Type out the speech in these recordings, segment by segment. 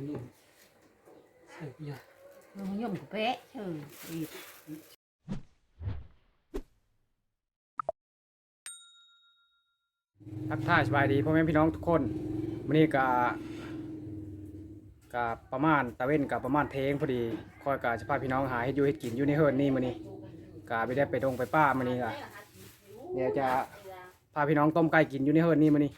นี่ใส่ยามึงยมกเป๊ะเชิงอีกทักทายสบายดีพ่อแม่พี่น้องทุกคนวันนี้กะกะประมาณตะเว้นกับประมาณเทงพอดีคอยกะจะพาพี่น้องหาเฮ็ดอยู่เฮ็ดกินอยู่ในเฮิร์นนี่มื้อนี้กะไม่ได้ไปดงไปป้ามื้อนี้กะเดี๋ยวจะพาพี่น้องต้มไก่กินอยู่ในเฮิร์นนี่มื้อนี้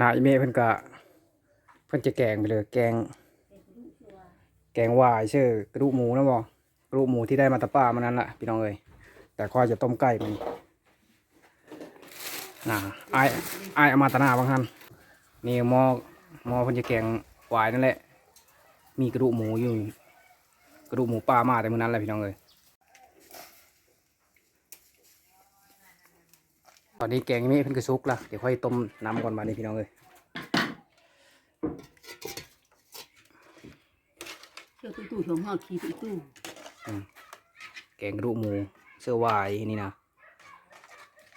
นาอีเมเพิ่นกะ เพิ่นจะแกงไปเลยแกง แกงหวายชื่อกระดูกหมูนะบ่กระดูกหมูที่ได้มาตะป้ามันนั้นแหละพี่น้องเอ้ยแต่คอยจะต้มไก่มันน่ะไอ้ไอ้ายเอามาตะนาบางฮันนี่หมอหมอเพิ่นจะแกงหวายนั่นแหละ มีกระดูกหมูอยู่ กระดูกหมูป่ามาแต่มื้อนั้นแหละพี่น้องเอ้ยตอนนี้แกงนี่เพิ่นก็สุกละเดี๋ยวค่อยต้มน้ำก่อนมานี่พี่น้องเอ้ย เชื่อตู้ตู้ชมหอดขี้ตู้ตู้แกงกระดูกหมูเสื้อหวายนี่นะ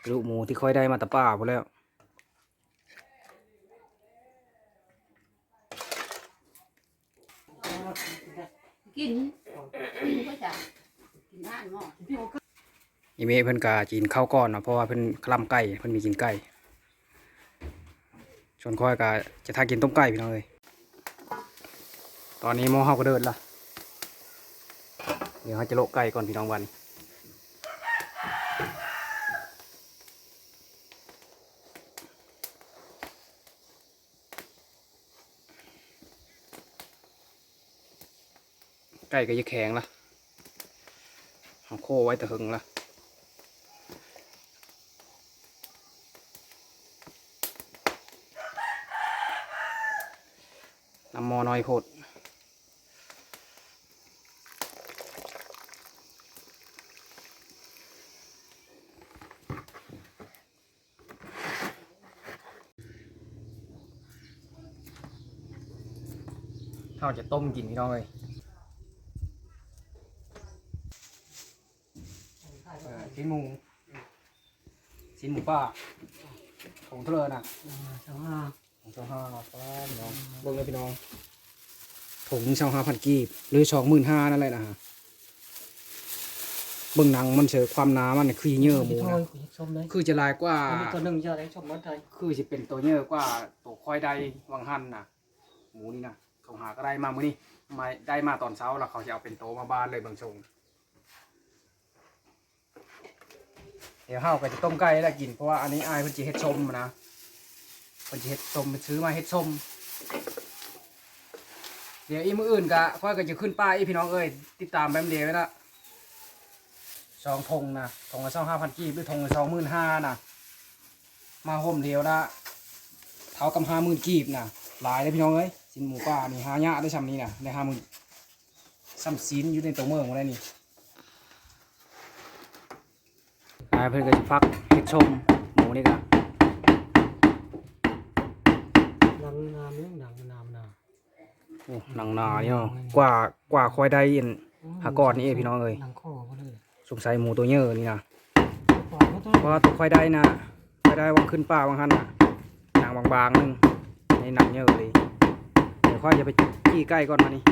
กระดูกหมูที่ค่อยได้มาแตะป้าพอแล้วกินกินก็จะกินด้านหม้ออีเมเพิ่นกากินข้าวก้อนเนาะเพราะว่าเพิ่นคลำไก่เพิ่นมีกินไก่ส่วนค่อยกาจะทากินต้มไก่พี่น้องเลยตอนนี้หม้อเฮาก็เดินละ เดี๋ยวเราจะโละไก่ก่อนพี่น้องวันไก่ก็จะแข็งละเอาโคไว้แต่หึงละน้ำมอน้อยโพด เราจะต้มกินพี่น้องเลยเออชิ้นหมูชิ้นหมูป้าของเทเลอร์นะสองห้าของเจ้าห้าป้าพี่น้องเบิ่งเลยพี่น้องถุงช่องห้าพันกีบ หรือช่องหมื่นห้านั่นแหละนะฮะเบิ่งหนังมันเฉยความหน้ามันเนี่ยคือเยื่อหมูทอนะยขุยชมเลยคือจะลายกว่าอันนี้ตัวหนึ่งจะได้ชมหมดเลยคือจะเป็นตัวเยื่อกว่าตัวควายใดวังหันนะหมูนี่นะ เขาหาก็ได้มามื้อนี้มาได้มาตอนเช้าแล้วเขาจะเอาเป็นโตมาบ้านเลยบางชงเดี๋ยวเฮาก็จะต้มไก่แล้วกินเพราะว่าอันนี้อายเพิ่นสิเฮ็ดชมนะเพิ่นสิเฮ็ดชมเพิ่นซื้อมาเฮ็ดชมเดี๋ยวอีมื้ออื่นก็ค่อยก็จะขึ้นป้ายอีพี่น้องเอ้ยติดตามแป๊บเดียวไว้ละสองธงนะธงละสองห้าพันกีบหรือธงละสองหมื่นห้านะมาห่มเดียวละเท้ากำห้าหมื่นกีบนะหลายเลยพี่น้องเอ้ย สินหมูป่านี่หายากได้ชำนี้นะได้ห้าหมื่นซ้ำซีนอยู่ในตัวเมืองหมดเลยนี่นายเพื่อนก็จะพักเห็ดชมหมูนี่กันนำน้ำเรื่องดังน้ำนาโอ้หนังหนาเนี่ยกว่ากว่าคอยได้อินหากอดนี่เองพี่น้องเอ้ยหนังข้อก็เลยสงสัยหมูตัวเยอะนี่นะปอกก็ต้องเพราะว่าตัวคอยได้นะคอยได้วางขึ้นป่าวางหันนะหนังบางๆนึงในหนังเยอะเลยเดี๋ยว ค่อยจะไปจี้ใกล้ก่อนมานี่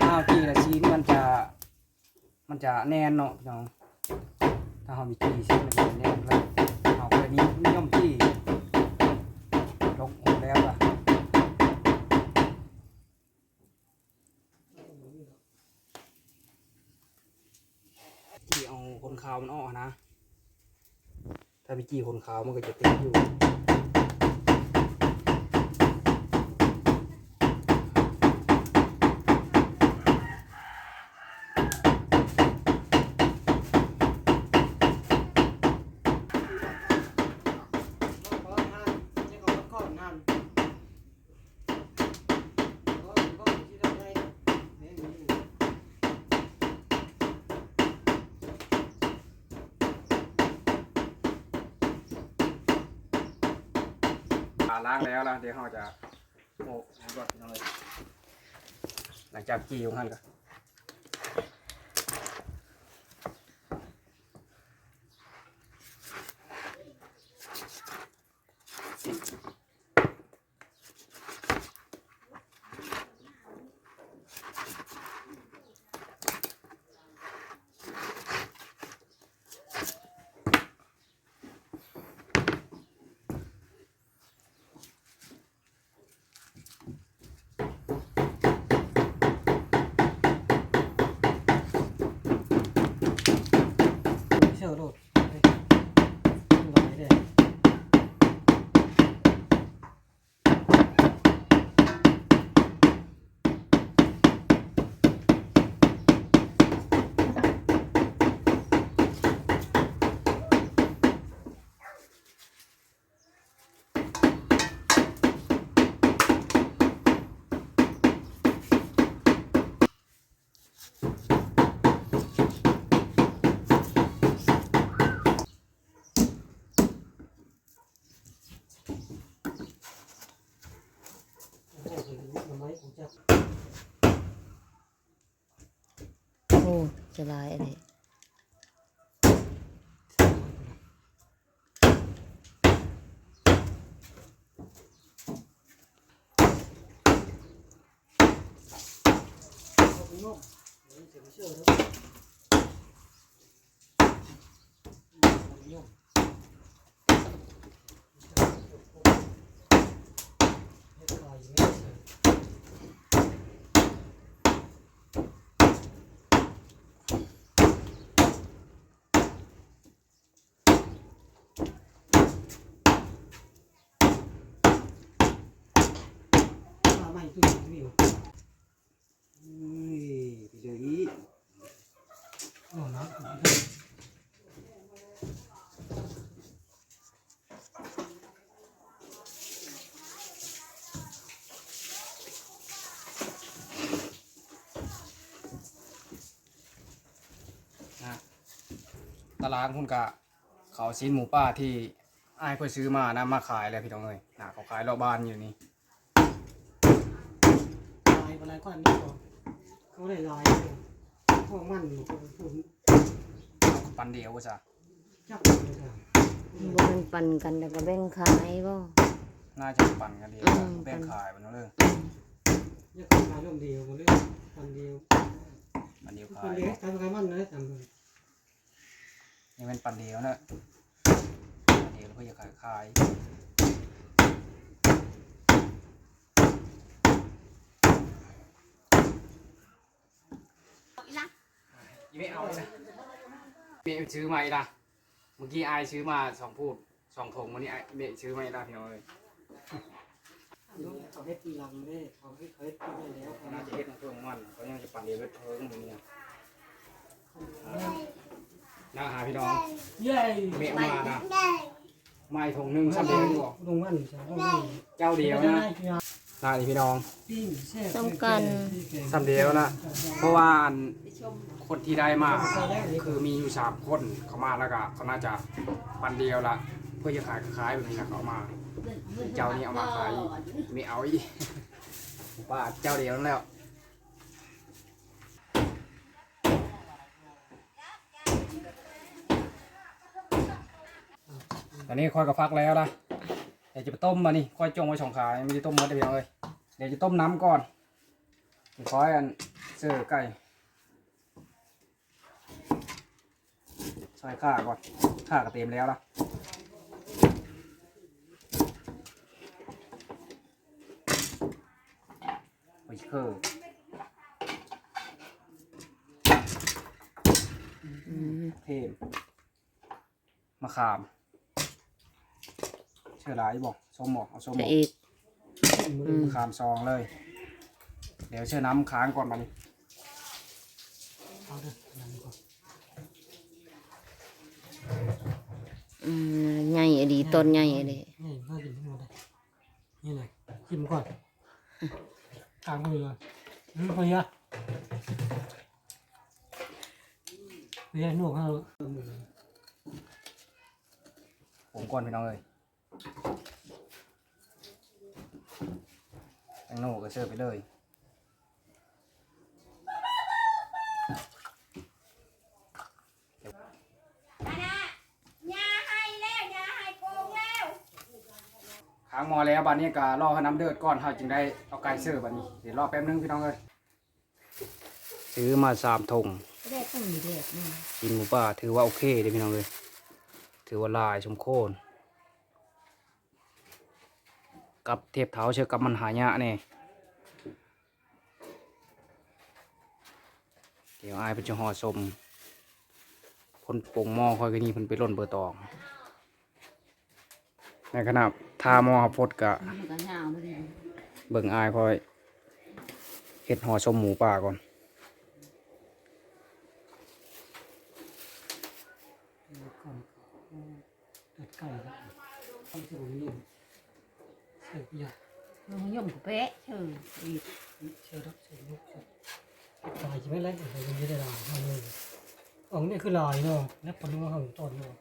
ข้าวจีละชีนมันจะมันจะแน่นเนาะพี่น้องถ้าเรามีจีชีนมันจะแน่นเลยเอาไปนี้นิยม มันออกนะ ถ้าไปจีคนขาวมันก็จะติดอยู่ ล้างแล้วนะเดี๋ยวเราจะโอ้ก่อนพี่น้องเลยหลังจากจีของท่านก็ เชื่อโลดเฮ้ยหลายเด้ โอ้โหเห็นหน่อไม้ของเจ้า โอ้จะลายอะไรเอาไปนุ่มเดี๋ยวเสียไม่เชื่อแล้วเอาไปนุ่มเฮ็ดลายอยู่ไม่เชื่อ มาใหม่ตัวนี้วิวอุ้ยไปเลยอีโอ้นะนะตารางคุณกะเขาชิ้นหมูป้าที่อ้ายเพื่อซื้อมานะมาขายแล้วพี่น้องเอ้ยนะเขาขายรอบบ้านอยู่นี่ อะไรก็อันนี้ก่อนเขาได้ลายเลยพวกมันพวกพวกปันเดียวก็จะจับเลยค่ะบ่มันปั่นกันแล้วก็แบ่งขายบ่น่าจะปันกันดีอืมแบ่งขายมันเลยอยากขายร่มเดียวหมดเลยคนเดียวปันเดียวคขานยเดียวทำกันมันเลยทำเลยนี่เป็นปันเดียวนะปันเดียวแล้วก็จะขายขาย อีละ ยี่ ไม่เอาเลยเมย์ซื้อมาอีกละเมื่อกี้อายซื้อมาสองพูดสองถุงวันนี้ไอเมย์ซื้อมาอีกละพี่น้องเอ้ยเขาให้ปีหลังเลยเขาให้เขาให้ปีได้แล้วน่าจะเฮ็ดเพิ่มมันเขายังจะปันเดียวเวทเทิงอย่างนี้นะหาพี่น้องเย้เมย์เอามานะไม่ถุงหนึ่งสามเดียวอยู่ลงมันใช่ลงมันเจ้าเดียวนะน่าดีพี่น้อง ปิ้งแซ่บสามเดียวนะเพราะว่าอัน ไปชม คนที่ได้มาคือมีอยู่สามคนเขามาแล้วก็เขาน่าจะปันเดียวละเพื่อจะขายขายแบบนี้นะเขามา เจ้านี่เอามาขายไม่เอาอีกว่าเจ้าเดียวนั่นแล้วตอนนี้ค่อยกับฟักแล้วนะเดี๋ยวจะไปต้มมานี่ค่อยจงไว้สองขายไม่ได้ต้มมดเดียวเลยเดี๋ยวจะต้มน้ำก่อนค่อยอันเสื้อไก่ ใส่ข้าก่อนข้าก็เต็มแล้วละไปเคอร์อืมเทมมะขาม เชื่อร้ายบอกส้มบอกเอาส้มบจะอกอีกมือมะขามซองเลย เดี๋ยวเชื่อน้ำค้างก่อนมาดิเอาเด้อนั่นก่อน อืมใหญ่อะดีต้นใหญ่อะดีนี่ก็กินทั้งหมดเลยนี่เลยกินก่อนกลางมือเลยอืมพอดีอะเรียนหนูเขาผมก่อนพี่น้องเลยแตงโน่ก็เชื่อไปเลย นะนะยาให้แล้วยาให้โกงแล้วแล้วบัดนี้ก็รอให้น้ำเดือดก่อนเฮาจึงได้เอาไก่เสิร์ฟบัดนี้เดี๋ยวรอแป๊บนึงพี่น้องเอ้ยซื้อมาสามถุงแรกต้องมีแรกนี่กินหมูป่าถือว่าโอเคเด้พี่น้องเอ้ยถือว่าหลายสมโคนกับเทปเท้าเชื่อกับมันหายะนี่เดี๋ยวอายเพิ่นจะห่อสมคนปรุงหม้อค่อยก็นี่เพิ่นไปร่นเบอร์ตองในขณะ ทาหม้อพดกะมันก็ยาวเลยเบิ่งอายค่อยเฮ็ดห่อสมหมูป่าก่อนก่อนเด็ดไก่แล้วทำเสร็จนี่เสร็จยามันย่อมกับเป๊ะเชื่ออีกเชื่อรับเชื่อลูกเชื่อตายจะไม่ไล่อะไรยังไม่ได้ลายมาเลยอ๋อนี่คือลายเนาะแล้วปนุหังต้นเนาะ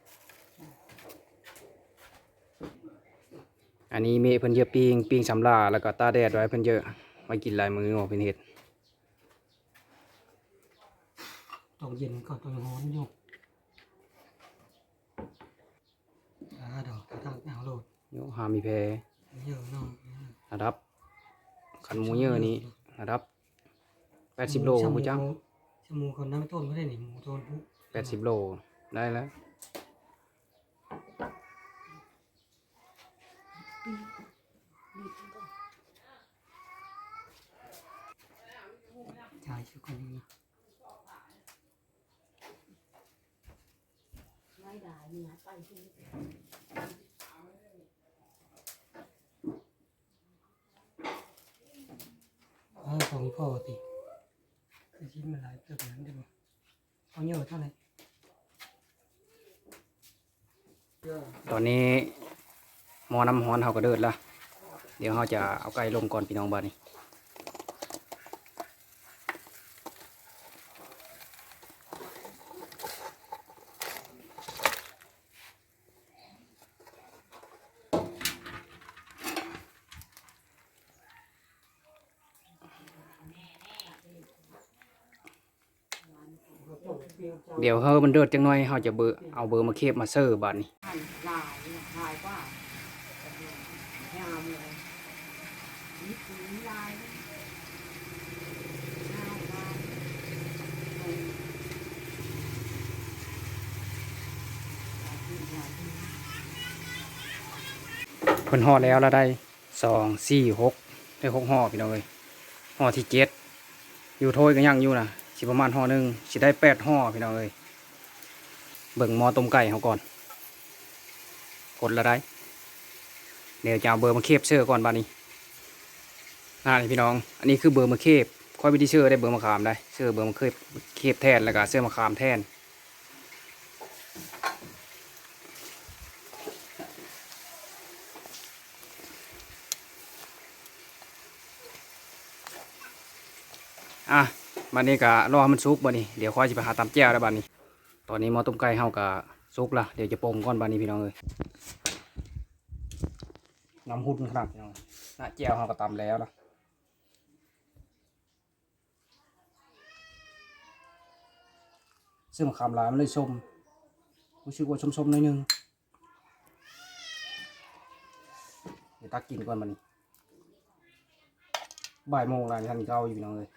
อันนี้เมเพิ่นเยอะปิ้งปิ้งสำลาแล้วก็ตาแดดไว้เพิ่นเยอะไว้กินหลายมื้อเนาะเพิ่นเฮ็ดต้องเย็นก่อนต้องร้อนอยู่อ่าดอกกระทางเอาโหลดโยหามีแพเยอะเนาะระดับคันหมูเยอะนี้ระดับ80โลผู้จังชมูคนน้ำต้นไม่ได้หนิหมูต้นผู้80โลได้แล้ว ชายชื่อคนนี้ ไม่ได้นี่นะไปที่อ๋อของพ่อติคือชิ้นมันหลายเกือบนั้นได้บ่เอาเยอะเท่าไหร่ตอนนี้หมอน้ำร้อนเฮาก็เดือดละเดี๋ยวเฮาจะเอาไก่ลงก่อนพี่น้องบัดนี้ เดี๋ยวเฮามันเดือดจังหน่อยเฮาจะเบอร์เอาเบอร์มาเคบมาเสิร์บัดนี้หันลายลายกว่างามเลยนี่คือลายงลายเพิ่นห่อแล้วแล้วได้สองสี่หกได้หกห่อพี่น้องเอ้ยห่อที่เจ็ดอยู่โทยก็ยังอยู่นะ สิประมาณห่อหนึ่งสิได้แปดห่อพี่น้องเอ้ยเบิ่งมอต้มไก่เขาก่อน กดละได้เดี๋ยวจะเอาเบอร์มาเคบเชื่อก่อนบาดนี้น่านี่พี่น้อง อันนี้คือเบอร์มาเคบค่อยไปที่เชื่อได้เบอร์มะขามได้เชื่อเบอร์มาเคบเคียบแทนแล้วก็เสื้อมะขามแทนอะ บัดนี้ก็รอ้มันสุกบัดนี้เดี๋ยวค่อยจะไปหาตำแจ่วแล้วบัดนี้ ตอนนี้หม้อต้มไก่เฮาก็สุกละเดี๋ยวจะปรุงก่อนบัดนี้พี่น้องเอ้ยน้ำหุ่นครับพี่น้องหน้าแจ่วเฮาก็ตำแล้วละซึ่งมะขามลายมันเลยส้มรู้สึกว่าส้มๆหน่อยนึงเดี๋ยวตักกินก่อนบัดนี้บ่ายโมงแล้วท่านเก้าอยู่พี่น้องเลย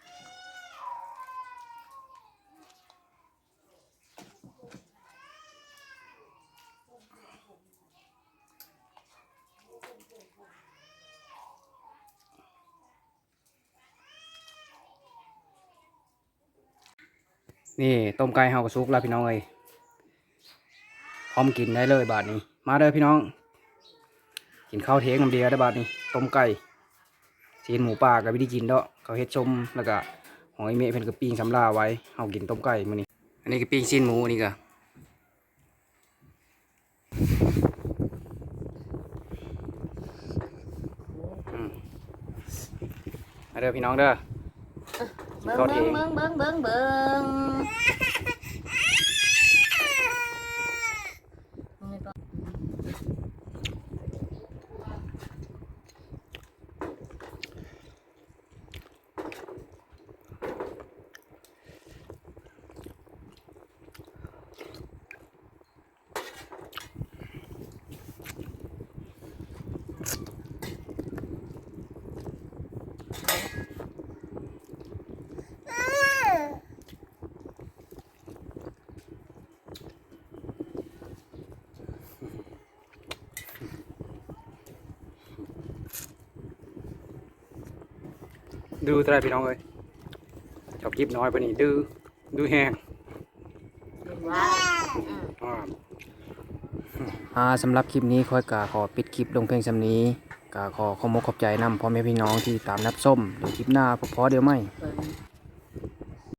นี่ต้มไก่เฮากระซุกแล้วพี่น้องเอ้ยพร้อมกินได้เลยบาทนี้ มาเด้อพี่น้อง กินข้าวเทงน้ำเดียวได้บาทนี้ ต้มไก่ซีนหมูป่ากับวิธีกินเด้อเขาเฮ็ดชมแล้วก็หอยเมะเพิ่นก็ปิ้งสำลาไว้เฮากินต้มไก่มื้อนี้ อันนี้ก็ปิ้งซีนหมูนี่ก็อืมมาเด้อพี่น้องเด้อ เบิ่งข้าวเบิ้งเบิ้งเบิ้งเบิ้ง ดื้อตายพี่น้องเอ้ยชอบคลิปน้อยปะนี่ดื้อดื้อแห้งอ่าสำหรับคลิปนี้ค่อยกาขอปิดคลิปลงเพียงสำนี้กาขอขอมกขอบใจนำพ่อแม่พี่น้องที่ตามรับส้มเดี๋ยวคลิปหน้าพอเดี๋ยวไม่